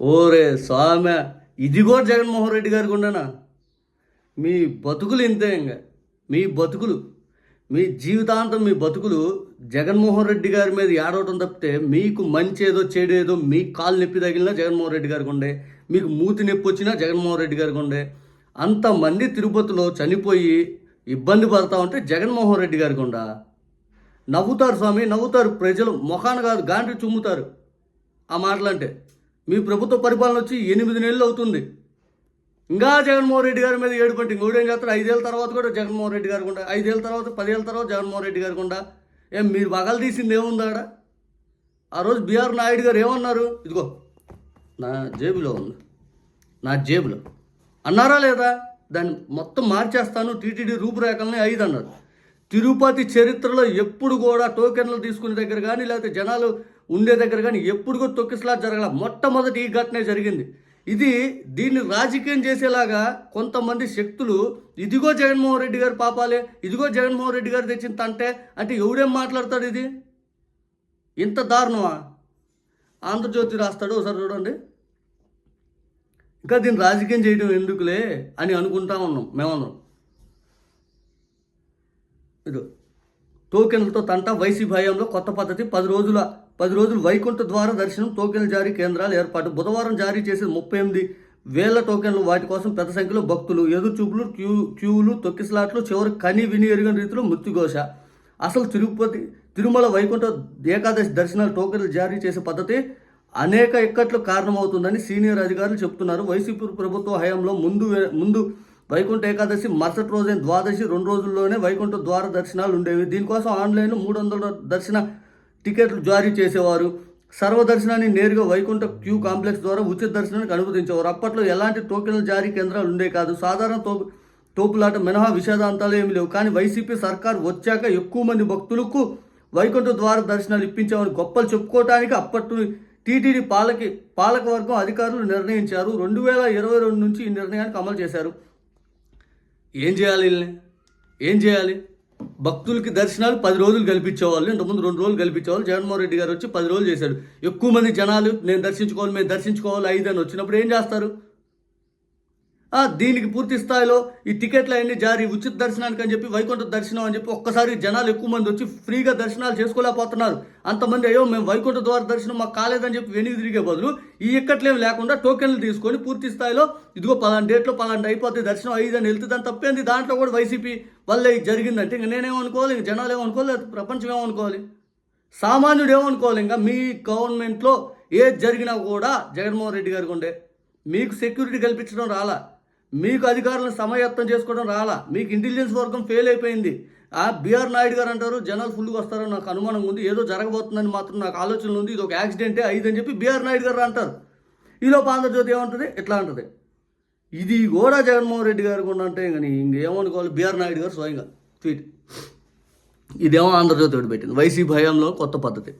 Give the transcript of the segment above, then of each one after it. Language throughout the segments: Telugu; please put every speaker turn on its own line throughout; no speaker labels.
ఓరే స్వామి ఇది కూడా జగన్మోహన్ రెడ్డి గారికి ఉండనా? మీ బతుకులు ఇంతే ఇంకా మీ బతుకులు మీ జీవితాంతం మీ బతుకులు జగన్మోహన్ రెడ్డి గారి మీద ఏడవటం తప్పితే మీకు మంచి ఏదో చెడేదో మీ కాలు నొప్పి తగిలినా జగన్మోహన్ రెడ్డి గారికి ఉండే మీకు మూతి నొప్పి వచ్చినా జగన్మోహన్ రెడ్డి గారికి ఉండే. అంతమంది తిరుపతిలో చనిపోయి ఇబ్బంది పడతా ఉంటే జగన్మోహన్ రెడ్డి గారికి ఉండా? నవ్వుతారు స్వామి నవ్వుతారు ప్రజలు. ముఖాన్ని కాదు గాంటి చుమ్ముతారు. ఆ మాటలంటే మీ ప్రభుత్వ పరిపాలన వచ్చి ఎనిమిది నెలలు అవుతుంది. ఇంకా జగన్మోహన్ రెడ్డి గారి మీద ఏడుపంటే ఇంకోడేం చేస్తారు ఐదేళ్ళ తర్వాత కూడా జగన్మోహన్ రెడ్డి గారు కూడా ఐదేళ్ళ తర్వాత పదేళ్ళ తర్వాత జగన్మోహన్ రెడ్డి గారు కూడా ఏం మీరు బగలు తీసింది ఏముందాడ ఆ రోజు బీఆర్ నాయుడు గారు ఏమన్నారు? ఇదిగో నా జేబులో ఉంది. నా జేబులో. అన్నారా లేదా? దాన్ని మొత్తం మార్చేస్తాను. టీటీడీ రూపురేఖల్ని ఐదు అన్నారు. తిరుపతి చరిత్రలో ఎప్పుడు కూడా టోకెన్లు తీసుకునే దగ్గర కానీ లేకపోతే జనాలు ఉండే దగ్గర కానీ ఎప్పుడు కూడా తొక్కిసలా జరగల మొట్టమొదటి ఈ ఘటనే జరిగింది. ఇది దీన్ని రాజకీయం చేసేలాగా కొంతమంది శక్తులు ఇదిగో జగన్మోహన్ రెడ్డి గారు పాపాలే ఇదిగో జగన్మోహన్ రెడ్డి గారు తెచ్చిన తంటే అంటే ఎవడేం మాట్లాడతాడు ఇది? ఇంత దారుణమా? ఆంధ్రజ్యోతి రాస్తాడు ఒకసారి చూడండి. ఇంకా దీన్ని రాజకీయం చేయడం ఎందుకులే అని అనుకుంటా ఉన్నాం మేమందరం. ఇది టోకెన్లతో తంట వైసీపీ హయాంలో కొత్త పద్ధతి పది రోజుల పది రోజులు వైకుంఠ ద్వార దర్శనం టోకెన్ల జారీ కేంద్రాలు ఏర్పాటు. బుధవారం జారీ చేసిన ముప్పై ఎనిమిది వేల టోకెన్లు వాటి కోసం పెద్ద సంఖ్యలో భక్తులు ఎదురుచూపులు క్యూ క్యూలు తొక్కిసలాట్లు చివరి కని విని ఎరుగని రీతిలో మృత్యుఘోష. అసలు తిరుపతి తిరుమల వైకుంఠ ఏకాదశి దర్శనాలు టోకెన్లు జారీ చేసే పద్ధతి అనేక ఇక్కట్లు కారణమవుతుందని సీనియర్ అధికారులు చెప్తున్నారు వైసీపీ ప్రభుత్వ హయాంలో ముందు ముందు వైకుంఠ ఏకాదశి మరుసటి రోజైన ద్వాదశి రెండు రోజుల్లోనే వైకుంఠ ద్వార దర్శనాలు ఉండేవి. దీనికోసం ఆన్లైన్లో మూడు వందల దర్శన టికెట్లు జారీ చేసేవారు. సర్వదర్శనాన్ని నేరుగా వైకుంఠ క్యూ కాంప్లెక్స్ ద్వారా ఉచిత దర్శనానికి అనుమతించేవారు. అప్పట్లో ఎలాంటి టోకెన్ల జారీ కేంద్రాలు ఉండే కాదు. సాధారణ తో తోపులాట మినహా విషాదాంతాలు ఏమి లేవు. కానీ వైసీపీ సర్కార్ వచ్చాక ఎక్కువ మంది భక్తులకు వైకుంఠ ద్వార దర్శనాలు ఇప్పించామని గొప్పలు చెప్పుకోవటానికి అప్పట్లో టీటీడీ పాలకి పాలకవర్గం అధికారులు నిర్ణయించారు. రెండు వేల ఇరవై రెండు నుంచి ఈ నిర్ణయానికి అమలు చేశారు. ఏం చేయాలి ఏం చేయాలి? భక్తులకి దర్శనాలు పది రోజులు కల్పించేవాళ్ళు ఇంతకుముందు రెండు రోజులు కల్పించేవాళ్ళు. జగన్మోహన్ రెడ్డి గారు వచ్చి పది రోజులు చేశాడు. ఎక్కువ మంది జనాలు నేను దర్శించుకోవాలి మేము దర్శించుకోవాలి ఐదు అని వచ్చినప్పుడు ఏం చేస్తారు? దీనికి పూర్తి స్థాయిలో ఈ టికెట్లు అవన్నీ జారీ ఉచిత దర్శనానికి అని చెప్పి వైకుంఠ దర్శనం అని చెప్పి ఒక్కసారి జనాలు ఎక్కువ మంది వచ్చి ఫ్రీగా దర్శనాలు చేసుకోలేకపోతున్నారు. అంతమంది అయ్యో మేము వైకుంఠ ద్వార దర్శనం మాకు కాలేదని చెప్పి వెనుక తిరిగే బదులు ఈ ఇక్కట్లేం లేకుండా టోకెన్లు తీసుకొని పూర్తి స్థాయిలో ఇదిగో పలాంటి డేట్లో పలాంటి అయిపోతుంది దర్శనం అయ్యింది అని వెళ్తే దాని తప్పేంది? దాంట్లో కూడా వైసీపీ వల్ల ఇది జరిగిందంటే ఇంక నేనేమనుకోవాలి ఇంక జనాలు ఏమనుకోవాలి ప్రపంచం ఏమనుకోవాలి సామాన్యుడు ఏమనుకోవాలి ఇంకా మీ గవర్నమెంట్లో ఏది జరిగినా కూడా జగన్మోహన్ రెడ్డి గారికి ఉండే. మీకు సెక్యూరిటీ కల్పించడం రాలా? మీకు అధికారులను సమయత్నం చేసుకోవడం రాలా. మీకు ఇంటెలిజెన్స్ వర్గం ఫెయిల్ అయిపోయింది. ఆ బీఆర్ నాయుడు గారు అంటారు జనాలు ఫుల్గా వస్తారని నాకు అనుమానం ఉంది. ఏదో జరగబోతుందని మాత్రం నాకు ఆలోచన ఉంది. ఇది ఒక యాక్సిడెంటే ఐదని చెప్పి బీఆర్ నాయుడు గారు అంటారు. ఈలోపు ఆంధ్రజ్యోతి ఏమంటుంది? ఎట్లా అంటుంది? ఇది కూడా జగన్మోహన్ రెడ్డి గారు కూడా అంటే కానీ ఇంకేమనుకోవాలి? బీఆర్ నాయుడు గారు స్వయంగా. ట్వీట్ ఇదేమో ఆంధ్రజ్యోతి ఒకటి పెట్టింది. వైసీపీ భయంలో కొత్త పద్ధతి.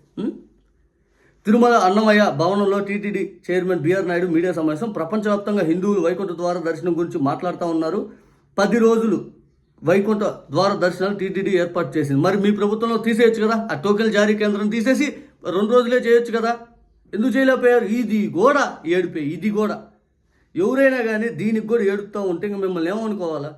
తిరుమల అన్నమయ్య భవనంలో TTD chairman B R Naidu media సమావేశం. ప్రపంచవ్యాప్తంగా హిందువులు వైకుంఠ ద్వార దర్శనం గురించి మాట్లాడుతూ ఉన్నారు. పది రోజులు వైకుంఠ ద్వార దర్శనాలు టీటీడీ ఏర్పాటు చేసింది. మరి మీ ప్రభుత్వంలో తీసేయచ్చు కదా? ఆ టోకెన్ జారీ కేంద్రం తీసేసి రెండు రోజులే చేయొచ్చు కదా? ఎందుకు చేయలేకపోయారు? ఇది కూడా ఏడిపోయి ఇది కూడా ఎవరైనా కానీ దీనికి కూడా ఏడుపుతూ ఉంటే ఇంక మిమ్మల్ని ఏమనుకోవాలా?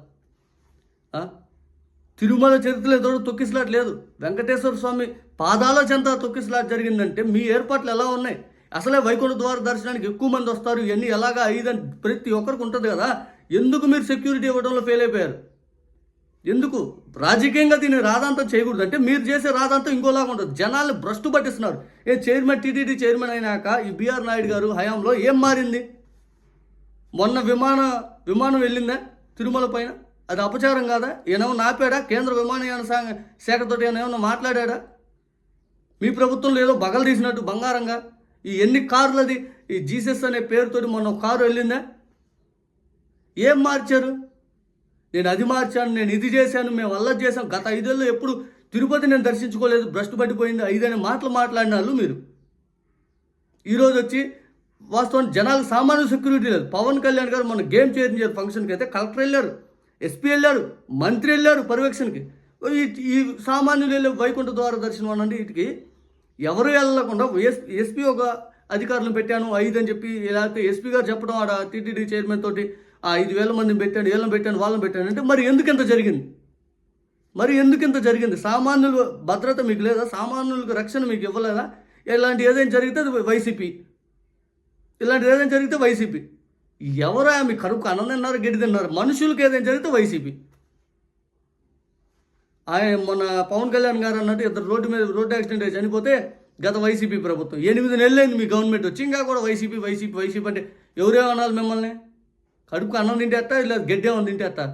తిరుమల చరిత్రలో ఎంతో తొక్కిసలాట్ లేదు. వెంకటేశ్వర స్వామి పాదాల చెంత తొక్కిసలాట్ జరిగిందంటే మీ ఏర్పాట్లు ఎలా ఉన్నాయి? అసలే వైకుంఠ ద్వార దర్శనానికి ఎక్కువ మంది వస్తారు ఇవన్నీ ఎలాగా అయ్యిందని ప్రతి ఒక్కరికి ఉంటుంది కదా? ఎందుకు మీరు సెక్యూరిటీ ఇవ్వడంలో ఫెయిల్ అయిపోయారు? ఎందుకు? రాజకీయంగా దీన్ని రాదాంతం చేయకూడదు. అంటే మీరు చేసే రాదాంతం ఇంకోలాగా ఉంటుంది. జనాలు భ్రష్టు పట్టిస్తున్నారు. ఏ చైర్మన్ టీటీడీ చైర్మన్ అయినాక ఈ బీఆర్ నాయుడు గారు హయాంలో ఏం మారింది? మొన్న విమాన విమానం వెళ్ళిందా తిరుమల పైన? అది అపచారం కాదా? ఏమో నాపాడా కేంద్ర విమానయాన శాఖ శాఖతో ఏమైనా మాట్లాడా మీ ప్రభుత్వంలో ఏదో బగలు తీసినట్టు బంగారంగా? ఈ ఎన్ని కార్లు అది ఈ జీసస్ అనే పేరుతో మొన్న కారు వెళ్ళిందా? ఏం మార్చారు? నేను అది మార్చాను నేను ఇది చేశాను మేము వల్ల చేశాం. గత ఐదేళ్ళు ఎప్పుడు తిరుపతి నేను దర్శించుకోలేదు భ్రష్టు పట్టిపోయింది ఐదనే మాటలు మాట్లాడిన వాళ్ళు మీరు ఈరోజు వచ్చి వాస్తవానికి జనాలకు సామాన్య సెక్యూరిటీ లేదు. పవన్ కళ్యాణ్ గారు మన గేమ్ చేంజర్ ఫంక్షన్కి అయితే కలెక్టర్ వెళ్ళారు ఎస్పీ వెళ్ళారు మంత్రి వెళ్ళారు పర్యవేక్షణకి. ఈ ఈ సామాన్యులు వెళ్ళే వైకుంఠ ద్వార దర్శనం అనండి వీటికి. ఎవరు వెళ్ళకుండా ఎస్ ఎస్పీ ఒక అధికారులను పెట్టాను ఐదు అని చెప్పి లేకపోతే ఎస్పీ గారు చెప్పడం ఆడ టీటీడీ చైర్మన్ తోటి ఆ ఐదు వేల మందిని పెట్టాను వీళ్ళని పెట్టాను వాళ్ళని పెట్టాను అంటే మరి ఎందుకు ఇంత జరిగింది? మరి ఎందుకు ఇంత జరిగింది? సామాన్యులు భద్రత మీకు లేదా? సామాన్యులకు రక్షణ మీకు ఇవ్వలేదా? ఇలాంటి ఏదైనా జరిగితే అది వైసీపీ. ఇలాంటిది ఏదైనా జరిగితే వైసీపీ. ఎవరా మీ కడుపు అన్నం తిన్నారు గడ్డి తిన్నారు? మనుషులకు ఏదైనా జరిగితే వైసీపీ. ఆయన మొన్న పవన్ కళ్యాణ్ గారు అన్నట్టు ఇద్దరు రోడ్డు మీద రోడ్డు యాక్సిడెంట్ అయి చనిపోతే గత వైసీపీ ప్రభుత్వం. ఎనిమిది నెలలైంది మీ గవర్నమెంట్ వచ్చి. ఇంకా కూడా వైసీపీ వైసీపీ వైసీపీ అంటే ఎవరేమనాలి మిమ్మల్ని? కడుపుకు అన్నం తింటేస్తా లేదా గడ్డే తింటేస్తా